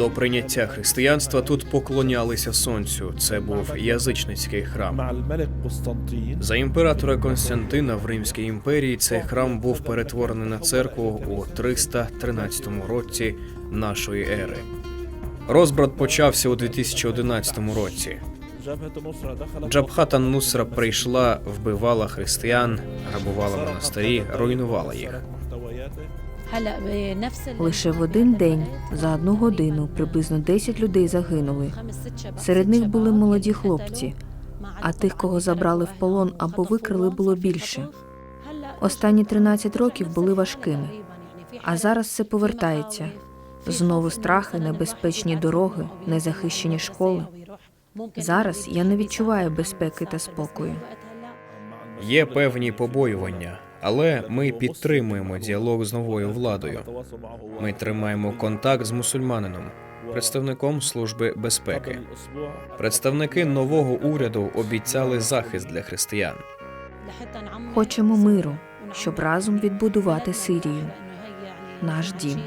До прийняття християнства тут поклонялися сонцю. Це був язичницький храм. За імператора Константина в Римській імперії цей храм був перетворений на церкву у 313 році нашої ери. Розбрат почався у 2011 році. Джабхата Нусра прийшла, вбивала християн, грабувала монастирі, руйнувала їх. Лише в один день за одну годину приблизно 10 людей загинули. Серед них були молоді хлопці, а тих, кого забрали в полон або викрили, було більше. Останні 13 років були важкими. А зараз все повертається. Знову страхи, небезпечні дороги, незахищені школи. Зараз я не відчуваю безпеки та спокою. Є певні побоювання. Але ми підтримуємо діалог з новою владою. Ми тримаємо контакт з мусульманином, представником служби безпеки. Представники нового уряду обіцяли захист для християн. Хочемо миру, щоб разом відбудувати Сирію, наш дім.